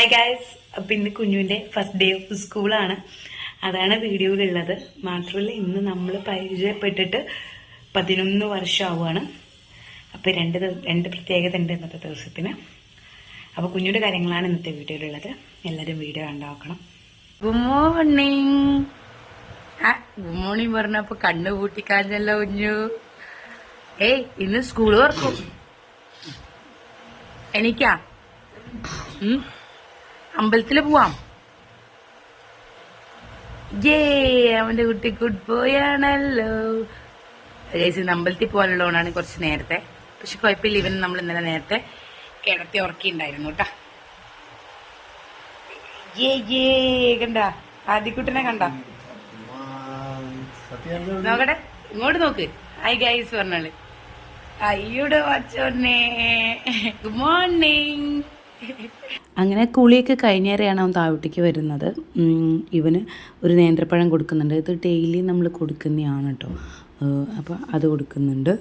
Hi guys അപ്പം ഇന്ന് കുഞ്ഞുവിന്റെ first day of സ്കൂളാണ് അതാണ് വീഡിയോയിലുള്ളത് മാത്രമല്ല ഇന്ന് നമ്മൾ പരിചയപ്പെട്ടിട്ട് പതിനൊന്ന് വർഷമാവുകയാണ് അപ്പോൾ രണ്ട് രണ്ട് പ്രത്യേകത ഉണ്ട് ഇന്നത്തെ ദിവസത്തിന്. അപ്പോൾ കുഞ്ഞുയുടെ കാര്യങ്ങളാണ് ഇന്നത്തെ വീഡിയോയിലുള്ളത് എല്ലാവരും വീഡിയോ കണ്ടാക്കണം. ഗുഡ് മോർണിംഗ് ഗുഡ് മോർണിംഗ് പറഞ്ഞപ്പോൾ കണ്ണു പൂട്ടിക്കാഞ്ഞല്ലോ കുഞ്ഞു. ഏയ് ഇന്ന് സ്കൂൾ തുറക്കും എനിക്കാ? ഉം? അമ്പലത്തിൽ പോവാം. ജേ അവന്റെ കുട്ടി ഗുഡ് ബോയ് ആണല്ലോ. ഇന്ന് അമ്പലത്തിൽ പോകാനുള്ളതുകൊണ്ടാണ് കുറച്ച് നേരത്തെ. പക്ഷെ കുഴപ്പമില്ല ഇവൻ നമ്മൾ ഇന്നലെ നേരത്തെ കിടത്തി ഉറക്കിണ്ടായിരുന്നു കേട്ടാ. കണ്ട. നോക്കട്ടെ ഇങ്ങോട്ട് നോക്ക്. ഹായ് ഗൈസ് പറഞ്ഞാൾ. അയ്യോടെ വച്ചോന്നേ ഗുഡ് മോർണിംഗ് അങ്ങനെ കുളിയൊക്കെ കഴിഞ്ഞേരെയാണ് അവൻ താഴോട്ടേക്ക് വരുന്നത്. ഇവന് ഒരു നേന്ത്രപ്പഴം കൊടുക്കുന്നുണ്ട്. ഇത് ഡെയിലി നമ്മൾ കൊടുക്കുന്നതാണ് കേട്ടോ അപ്പോൾ അത് കൊടുക്കുന്നുണ്ട്.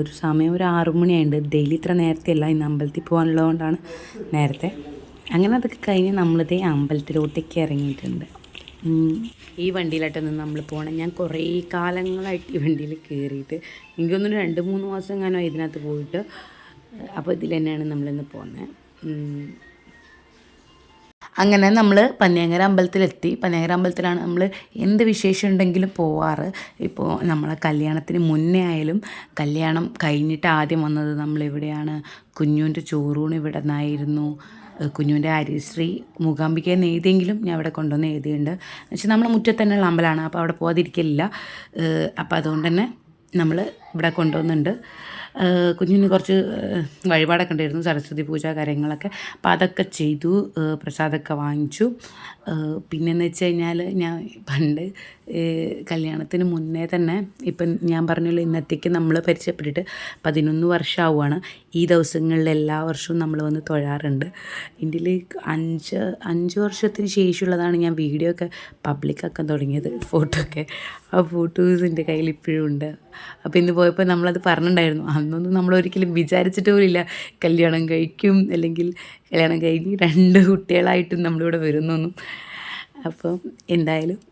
ഒരു സമയം ഒരു ആറു മണിയായിട്ടുണ്ട് ഡെയിലി ഇത്ര നേരത്തെ അല്ല ഇന്ന് അമ്പലത്തിൽ പോകാനുള്ളതുകൊണ്ടാണ് നേരത്തെ. അങ്ങനെ അതൊക്കെ കഴിഞ്ഞ് നമ്മളിതേ അമ്പലത്തിലോട്ടേക്ക് ഇറങ്ങിയിട്ടുണ്ട്. ഈ വണ്ടിയിലായിട്ട് നിന്ന് നമ്മൾ പോകണം ഞാൻ കുറേ കാലങ്ങളായിട്ട് ഈ വണ്ടിയിൽ കയറിയിട്ട് എനിക്കൊന്നും രണ്ട് മൂന്ന് മാസം എങ്ങാനോ ഇതിനകത്ത് പോയിട്ട് അപ്പോൾ ഇതിൽ തന്നെയാണ് നമ്മളിന്ന് പോകുന്നത്. അങ്ങനെ നമ്മൾ പന്നിയങ്കര അമ്പലത്തിലെത്തി. പന്നിയങ്കര അമ്പലത്തിലാണ് നമ്മൾ എന്ത് വിശേഷം ഉണ്ടെങ്കിലും പോവാറ്. ഇപ്പോൾ നമ്മളെ കല്യാണത്തിന് മുന്നേ ആയാലും കല്യാണം കഴിഞ്ഞിട്ട് ആദ്യം വന്നത് നമ്മളിവിടെയാണ്. കുഞ്ഞുവിന്റെ ചോറൂണ് ഇവിടെ നിന്നായിരുന്നു. കുഞ്ഞുവിന്റെ ഹരിശ്രീ മൂകാംബിക എഴുതിയെങ്കിലും ഞാൻ അവിടെ കൊണ്ടുവന്ന് എഴുതിയിട്ടുണ്ട്. പക്ഷെ നമ്മൾ മുറ്റത്ത് തന്നെയുള്ള അമ്പലമാണ്. അപ്പോൾ അവിടെ പോകാതിരിക്കില്ല അപ്പോൾ അതുകൊണ്ട് തന്നെ നമ്മൾ ഇവിടെ കൊണ്ടുവന്നുണ്ട് കുഞ്ഞിന് കുറച്ച് വഴിപാടൊക്കെ ഉണ്ടായിരുന്നു. സരസ്വതി പൂജ കാര്യങ്ങളൊക്കെ. അപ്പം അതൊക്കെ ചെയ്തു പ്രസാദമൊക്കെ വാങ്ങിച്ചു. പിന്നെ എന്ന് വെച്ച് കഴിഞ്ഞാൽ ഞാൻ പണ്ട് കല്യാണത്തിന് മുന്നേ തന്നെ ഇപ്പം ഞാൻ പറഞ്ഞല്ലോ ഇന്നത്തേക്ക് നമ്മൾ പരിചയപ്പെട്ടിട്ട് പതിനൊന്ന് വർഷമാവുകയാണ് ഈ ദിവസങ്ങളിൽ എല്ലാ വർഷവും നമ്മൾ വന്ന് തൊഴാറുണ്ട്. ഇതിൽ അഞ്ച് അഞ്ച് വർഷത്തിന് ശേഷമുള്ളതാണ് ഞാൻ വീഡിയോ ഒക്കെ പബ്ലിക്കാക്കാൻ തുടങ്ങിയത് ഫോട്ടോ ഒക്കെ. ആ ഫോട്ടോസ് എന്റെ കയ്യിൽ ഇപ്പോഴും ഉണ്ട്. അപ്പോൾ ഇന്ന് പോയപ്പോൾ നമ്മളത് പറഞ്ഞിട്ടുണ്ടായിരുന്നു അന്നൊന്നും നമ്മൾ ഒരിക്കലും വിചാരിച്ചിട്ട് പോലില്ല കല്യാണം കഴിക്കും അല്ലെങ്കിൽ കല്യാണം കഴിഞ്ഞ് രണ്ട് കുട്ടികളായിട്ടും നമ്മളിവിടെ വരുന്നൊന്നും. അപ്പം എന്തായാലും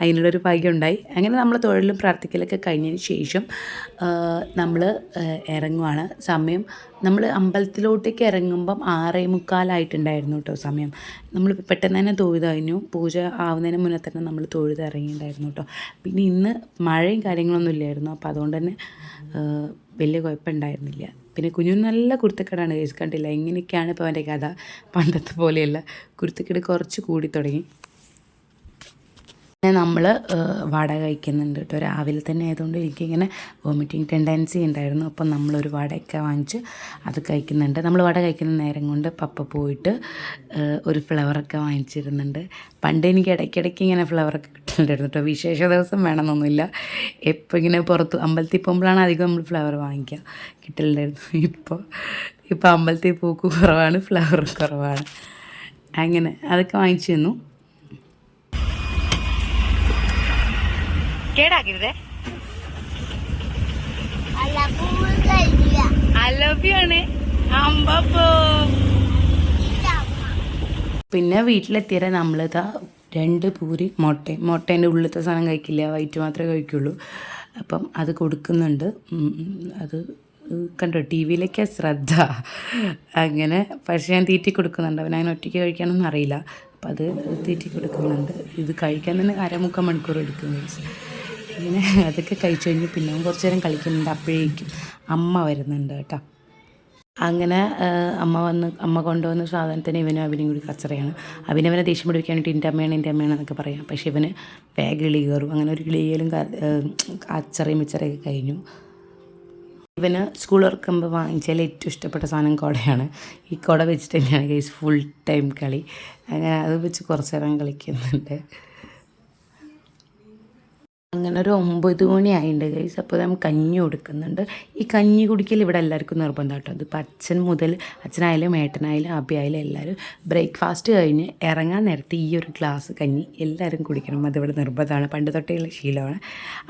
അതിനുള്ളൊരു ഭാഗ്യമുണ്ടായി. അങ്ങനെ നമ്മൾ തൊഴിലും പ്രാർത്ഥിക്കലൊക്കെ കഴിഞ്ഞതിന് ശേഷം നമ്മൾ ഇറങ്ങുവാണ്. സമയം നമ്മൾ അമ്പലത്തിലോട്ടേക്ക് ഇറങ്ങുമ്പം ആറേ മുക്കാലായിട്ടുണ്ടായിരുന്നു കേട്ടോ സമയം. നമ്മൾ പെട്ടെന്ന് തന്നെ തൊഴുത് കഴിഞ്ഞു. പൂജ ആവുന്നതിന് മുന്നേ തന്നെ നമ്മൾ തൊഴുത് ഇറങ്ങിയിട്ടുണ്ടായിരുന്നു കേട്ടോ പിന്നെ ഇന്ന് മഴയും കാര്യങ്ങളൊന്നും ഇല്ലായിരുന്നു. അപ്പോൾ അതുകൊണ്ട് തന്നെ വലിയ കുഴപ്പമുണ്ടായിരുന്നില്ല. പിന്നെ കുഞ്ഞു നല്ല കുരുത്തക്കേടാണ് കേസ് കണ്ടില്ല. ഇങ്ങനെയൊക്കെയാണ് ഇപ്പോൾ അവന്റെ കഥ. പണ്ടത്തെ പോലെയല്ല. കുരുത്തക്കേട് കുറച്ച് കൂടി തുടങ്ങി. നമ്മൾ വട കഴിക്കുന്നുണ്ട് കേട്ടോ. രാവിലെ തന്നെ ആയതുകൊണ്ട് എനിക്കിങ്ങനെ വോമിറ്റിംഗ് ടെൻഡൻസി ഉണ്ടായിരുന്നു. അപ്പം നമ്മളൊരു വടയൊക്കെ വാങ്ങിച്ച് അത് കഴിക്കുന്നുണ്ട്. നമ്മൾ വട കഴിക്കുന്ന നേരം കൊണ്ട് പപ്പ പോയിട്ട് ഒരു ഫ്ലവറൊക്കെ വാങ്ങിച്ചിരുന്നുണ്ട്. പണ്ട് എനിക്ക് ഇടയ്ക്കിടയ്ക്ക് ഇങ്ങനെ ഫ്ലവറൊക്കെ കിട്ടുന്നുണ്ടായിരുന്നു കേട്ടോ. വിശേഷ ദിവസം വേണമെന്നൊന്നുമില്ല. എപ്പോൾ ഇങ്ങനെ പുറത്ത് അമ്പലത്തിൽ പോകുമ്പോഴാണ് അധികം നമ്മൾ ഫ്ലവർ വാങ്ങിക്കുക കിട്ടലുണ്ടായിരുന്നു. ഇപ്പോൾ ഇപ്പോൾ അമ്പലത്തിൽ പൂക്ക് കുറവാണ് ഫ്ലവർ കുറവാണ്. അങ്ങനെ അതൊക്കെ വാങ്ങിച്ചു തന്നു കേടാക്കരുതേ. അമ്പപ്പോ. പിന്നെ വീട്ടിലെത്തിയാൽ നമ്മളിതാ രണ്ട് പൂരി മുട്ടയും മുട്ടേന്റെ ഉള്ളിലത്തെ സാധനം കഴിക്കില്ല വൈറ്റ് മാത്രമേ കഴിക്കുള്ളൂ. അപ്പം അത് കൊടുക്കുന്നുണ്ട്. അത് കണ്ടോ ടി വിയിലേക്ക് ശ്രദ്ധ. അങ്ങനെ പക്ഷേ ഞാൻ തീറ്റി കൊടുക്കുന്നുണ്ട്. അവൻ അങ്ങനെ ഒറ്റയ്ക്ക് കഴിക്കാനൊന്നും അറിയില്ല. അപ്പം അത് തീറ്റി കൊടുക്കുന്നുണ്ട്. ഇത് കഴിക്കാൻ തന്നെ അരമുക്കാൽ മണിക്കൂർ എടുക്കും ഇങ്ങനെ അതൊക്കെ കഴിച്ചു കഴിഞ്ഞ് പിന്നെ കുറച്ചു നേരം കളിക്കുന്നുണ്ട്. അപ്പോഴേക്കും അമ്മ വരുന്നുണ്ട് കേട്ടോ. അങ്ങനെ അമ്മ വന്ന് അമ്മ കൊണ്ടുവന്ന സാധനത്തിന് ഇവനും അവനും കൂടി കച്ചറയാണ്. അവനവനെ ദേഷ്യം പിടിപ്പിക്കാൻ വേണ്ടി എന്റെ അമ്മയാണ് എന്റെ അമ്മയാണ് എന്നൊക്കെ പറയാം. പക്ഷേ ഇവന് വേഗം കിളി കയറും. അങ്ങനെ ഒരു കിളിയിലും അച്ചറയും മിച്ചറയൊക്കെ കഴിഞ്ഞു. ഇവന് സ്കൂൾ തുറക്കുമ്പോൾ വാങ്ങിച്ചാൽ ഏറ്റവും ഇഷ്ടപ്പെട്ട സാധനം കുടയാണ്. ഈ കുട വെച്ചിട്ട് തന്നെയാണ് ഗൈസ് ഫുൾ ടൈം കളി. അങ്ങനെ അത് വെച്ച് കുറച്ച് നേരം കളിക്കുന്നുണ്ട്. അങ്ങനെ ഒരു ഒമ്പത് മണി ആയിണ്ട് ഗൈസ് അപ്പോൾ നമ്മൾ കഞ്ഞി കൊടുക്കുന്നുണ്ട്. ഈ കഞ്ഞി കുടിക്കൽ ഇവിടെ എല്ലാവർക്കും നിർബന്ധം കേട്ടോ അതിപ്പോൾ അച്ഛൻ മുതൽ അച്ഛനായാലും ഏട്ടനായാലും അബിയായാലും എല്ലാവരും ബ്രേക്ക്ഫാസ്റ്റ് കഴിഞ്ഞ് ഇറങ്ങാൻ നേരത്തെ ഈ ഒരു ഗ്ലാസ് കഞ്ഞി എല്ലാവരും കുടിക്കണം. അതിവിടെ നിർബന്ധമാണ്. പണ്ട് തൊട്ടേയുള്ള ശീലമാണ്.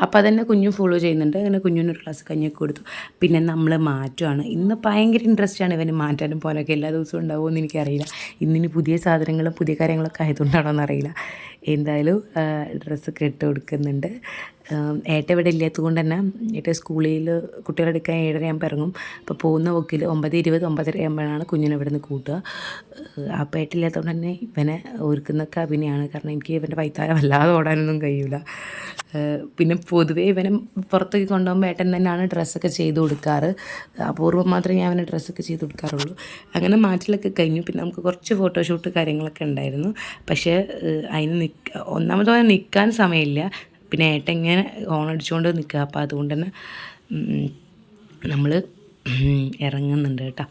അപ്പോൾ അതന്നെ കുഞ്ഞും ഫോളോ ചെയ്യുന്നുണ്ട്. അങ്ങനെ കുഞ്ഞിനൊരു ഗ്ലാസ് കഞ്ഞിയൊക്കെ കൊടുത്തു. പിന്നെ നമ്മൾ മാറ്റുവാണ്. ഇന്ന് ഭയങ്കര ഇൻട്രസ്റ്റ് ആണ് ഇവന് മാറ്റാനും പോലൊക്കെ എല്ലാ ദിവസവും ഉണ്ടാവുമോ എന്ന് എനിക്കറിയില്ല. ഇന്നിനി പുതിയ സാധനങ്ങളും പുതിയ കാര്യങ്ങളൊക്കെ ആയതുകൊണ്ടാണോ എന്നറിയില്ല എന്തായാലും ഡ്രസ്സൊക്കെ ഇട്ട് കൊടുക്കുന്നുണ്ട്. ഏട്ട ഇവിടെ ഇല്ലാത്തത് കൊണ്ട് തന്നെ ഏട്ട സ്കൂളിൽ കുട്ടികളെടുക്കാൻ ഏഴരയാകുമ്പോൾ ഇറങ്ങും. അപ്പോൾ പോകുന്ന വക്കിൽ ഒമ്പത് ഇരുപത് ഒമ്പതര ആകുമ്പോഴാണ് കുഞ്ഞിനെ ഇവിടെ നിന്ന് കൂട്ടുക അപ്പോൾ ഏട്ടില്ലാത്തതുകൊണ്ട് തന്നെ ഇവനെ ഒരുക്കുന്നൊക്കെ അഭിനയമാണ് കാരണം എനിക്ക് ഇവന്റെ വൈത്താരം വല്ലാതെ ഓടാനൊന്നും കഴിയില്ല പിന്നെ പൊതുവേ ഇവനെ പുറത്തേക്ക് കൊണ്ടുപോകുമ്പോൾ ഏട്ടൻ തന്നെയാണ് ഡ്രസ്സൊക്കെ ചെയ്ത് കൊടുക്കാറ്. അപൂർവം മാത്രമേ ഞാൻ അവനെ ഡ്രസ്സൊക്കെ ചെയ്ത് കൊടുക്കാറുള്ളൂ. അങ്ങനെ മാറ്റിലൊക്കെ കഴിഞ്ഞു. പിന്നെ നമുക്ക് കുറച്ച് ഫോട്ടോഷൂട്ട് കാര്യങ്ങളൊക്കെ ഉണ്ടായിരുന്നു. പക്ഷേ അതിന് നിൽക്ക ഒന്നാമത് നിൽക്കാൻ സമയമില്ല. പിന്നെ ഏട്ടൻ ഇങ്ങനെ ഓൺ അടിച്ചുകൊണ്ട് നിൽക്കുക അപ്പോൾ അതുകൊണ്ട് തന്നെ നമ്മൾ ഇറങ്ങുന്നുണ്ട് കേട്ടോ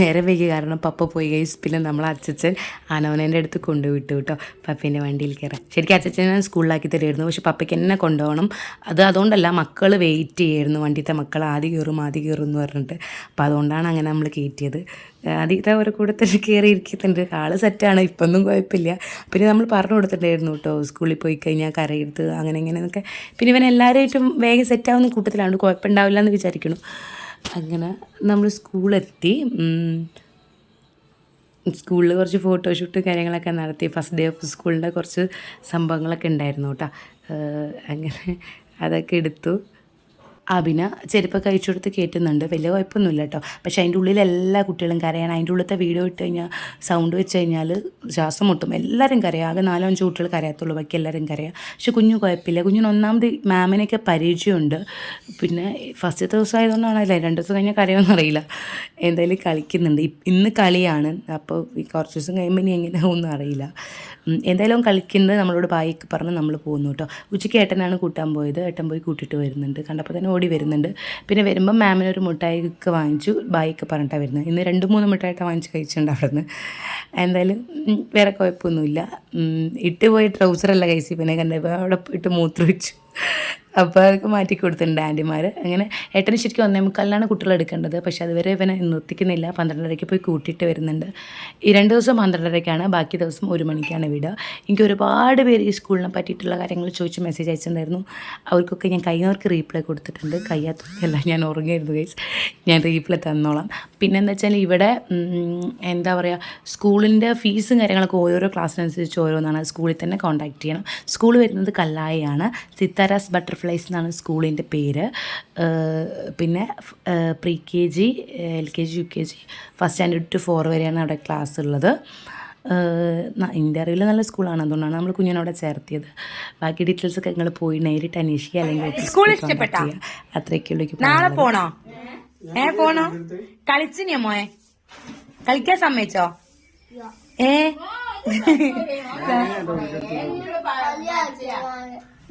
നേരെ വൈകി. കാരണം പപ്പ പോയി കഴിച്ച് പിന്നെ നമ്മൾ അച്ചച്ചൻ ആനവനേന്റെ അടുത്ത് കൊണ്ടുവിട്ടു കേട്ടോ. പപ്പേന്റെ വണ്ടിയിൽ കയറാൻ ശരിക്കും അച്ചച്ചനെ സ്കൂളിലാക്കി തരുമായിരുന്നു. പക്ഷെ പപ്പയ്ക്ക് എന്നെ കൊണ്ടുപോകണം. അത് അതുകൊണ്ടല്ല മക്കൾ വെയിറ്റ് ചെയ്യായിരുന്നു. വണ്ടിത്തെ മക്കൾ ആദ്യം കയറും ആദ്യം കയറും എന്ന് പറഞ്ഞിട്ട്. അപ്പോൾ അതുകൊണ്ടാണ് അങ്ങനെ നമ്മൾ കയറ്റിയത്. ആദ്യത്തെ അവരെ കൂടെ തന്നെ കയറി ഇരിക്കുന്നുണ്ട്. ആൾ സെറ്റാണ് ഇപ്പൊന്നും കുഴപ്പമില്ല. പിന്നെ നമ്മൾ പറഞ്ഞു കൊടുത്തിട്ടുണ്ടായിരുന്നു കേട്ടോ. സ്കൂളിൽ പോയി കഴിഞ്ഞാൽ കരയെടുത്ത് അങ്ങനെ ഇങ്ങനെ എന്നൊക്കെ. പിന്നെ ഇവൻ എല്ലാവരായിട്ടും വേഗം സെറ്റാവുന്ന കൂട്ടത്തിലാണ്. കുഴപ്പമുണ്ടാവില്ല എന്ന് വിചാരിക്കുന്നു. അങ്ങനെ നമ്മൾ സ്കൂളെത്തി സ്കൂളിൽ കുറച്ച് ഫോട്ടോഷൂട്ട് കാര്യങ്ങളൊക്കെ നടത്തി. ഫസ്റ്റ് ഡേ ഓഫ് സ്കൂളിന്റെ കുറച്ച് സംഭവങ്ങളൊക്കെ ഉണ്ടായിരുന്നു കേട്ടോ. അങ്ങനെ അതൊക്കെ എടുത്തു. അഭിന ചെരുപ്പൊക്കെ അയച്ചു കൊടുത്ത് കയറ്റുന്നുണ്ട് വലിയ കുഴപ്പമൊന്നുമില്ല കേട്ടോ. പക്ഷേ അതിന്റെ ഉള്ളിൽ എല്ലാ കുട്ടികളും കരയാണ്. അതിന്റെ ഉള്ളിലത്തെ വീഡിയോ ഇട്ട് കഴിഞ്ഞാൽ സൗണ്ട് വെച്ച് കഴിഞ്ഞാൽ ശ്വാസം മുട്ടും. എല്ലാവരും കരയാം. ആകെ നാലോ അഞ്ച് കുട്ടികൾ കരയത്തുള്ളൂ. ബാക്കി എല്ലാവരും കരയാം. പക്ഷെ കുഞ്ഞു കുഴപ്പമില്ല. കുഞ്ഞിന് ഒന്നാമത് മാമിനൊക്കെ പരിചയമുണ്ട്. പിന്നെ ഫസ്റ്റ് ദിവസം ആയതുകൊണ്ടാണല്ലേ രണ്ട് ദിവസം കഴിഞ്ഞാൽ കരയോന്നും അറിയില്ല. എന്തായാലും കളിക്കുന്നുണ്ട്. ഇന്ന് കളിയാണ്. അപ്പോൾ ഈ കുറച്ച് ദിവസം കഴിയുമ്പോൾ ഇനി എങ്ങനെയാവുമെന്ന് അറിയില്ല. എന്തായാലും കളിക്കുന്നത് നമ്മളോട് ബായിക്ക് പറഞ്ഞ് നമ്മൾ പോകുന്നു കേട്ടോ. ഉച്ചയ്ക്ക് ഏട്ടനാണ് കൂട്ടാൻ പോയത്. ഏട്ടൻ പോയി കൂട്ടിയിട്ട് വരുന്നുണ്ട്. കണ്ടപ്പോൾ തന്നെ ഓടി വരുന്നുണ്ട്. പിന്നെ വരുമ്പോൾ മാമിന് ഒരു മിഠായി ഒക്കെ വാങ്ങിച്ചു ബായിക്ക് പറഞ്ഞിട്ടാണ് വരുന്നത് ഇന്ന് രണ്ട് മൂന്ന് മിഠായിട്ടാണ് വാങ്ങിച്ച് കഴിച്ചിട്ടുണ്ട് അവിടെ നിന്ന് എന്തായാലും വേറെ കുഴപ്പമൊന്നുമില്ല ഇട്ട് പോയി ട്രൗസറല്ല കഴിച്ചു പിന്നെ കണ്ടപ്പോൾ അവിടെ പോയിട്ട് മൂത്രം വെച്ചു അപ്പോൾ അതൊക്കെ മാറ്റി കൊടുത്തിട്ടുണ്ട് ആന്റിമാർ അങ്ങനെ ഏട്ടന് ശരിക്കും ഒന്നേ മുക്കാലിനാണ് കുട്ടികൾ എടുക്കേണ്ടത്. പക്ഷെ അതുവരെ ഇവനെ നിർത്തിക്കുന്നില്ല. പന്ത്രണ്ടരയ്ക്ക് പോയി കൂട്ടിയിട്ട് വരുന്നുണ്ട്. ഈ രണ്ട് ദിവസം പന്ത്രണ്ടരയ്ക്കാണ് ബാക്കി ദിവസം ഒരു മണിക്കാണ് വിടുക. എനിക്ക് ഒരുപാട് പേര് ഈ സ്കൂളിനെ പറ്റിയിട്ടുള്ള കാര്യങ്ങൾ ചോദിച്ച് മെസ്സേജ് അയച്ചിട്ടുണ്ടായിരുന്നു. അവർക്കൊക്കെ ഞാൻ കൈയവർക്ക് റീപ്ലൈ കൊടുത്തിട്ടുണ്ട്. കയ്യാത്തല്ല ഞാൻ ഉറങ്ങിയിരുന്നു ഗൈസ് ഞാൻ റീപ്ലൈ തന്നോളാം. പിന്നെന്താ വെച്ചാൽ ഇവിടെ എന്താ പറയുക സ്കൂളിന്റെ ഫീസും കാര്യങ്ങളൊക്കെ ഓരോരോ ക്ലാസ്സിനനുസരിച്ച് ഓരോന്നാണ്. സ്കൂളിൽ തന്നെ കോൺടാക്ട് ചെയ്യണം. സ്കൂൾ വരുന്നത് കല്ലായിയാണ്. സിത്താരാസ് ബട്ടർഫ്ലൈസ് എന്നാണ് സ്കൂളിന്റെ പേര്. പിന്നെ pre K G L K G U K G first standard to four വരെയാണ് അവിടെ ക്ലാസ് ഉള്ളത്. എന്റെ അറിവിൽ നല്ല സ്കൂളാണ്. അതുകൊണ്ടാണ് നമ്മൾ കുഞ്ഞിനെ അവിടെ ചേർത്തിയത്. ബാക്കി ഡീറ്റെയിൽസ് ഒക്കെ നിങ്ങൾ പോയി നേരിട്ട് അന്വേഷിക്കുക അല്ലെങ്കിൽ സ്കൂൾ ഇഷ്ടപ്പെട്ട? അത്രയൊക്കെയുള്ളൂ നാളെ പോണോ? ഏ പോണോ? കളിച്ചിനിയോ മോയെ കളിക്കാൻ സമ്മതിച്ചോ? ഏ?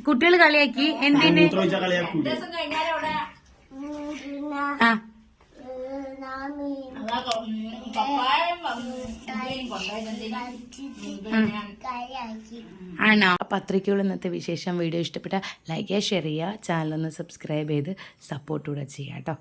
കുട്ടികൾ കളിയാക്കി. എന്തിന്? ആ. ആണോ? അപ്പോൾ അത്രയ്ക്കുള്ള ഇന്നത്തെ വിശേഷം. വീഡിയോ ഇഷ്ടപ്പെട്ട ലൈക്ക് ചെയ്യുക ഷെയർ ചെയ്യുക ചാനലൊന്ന് സബ്സ്ക്രൈബ് ചെയ്ത് സപ്പോർട്ട് കൂടെ ചെയ്യുക കേട്ടോ.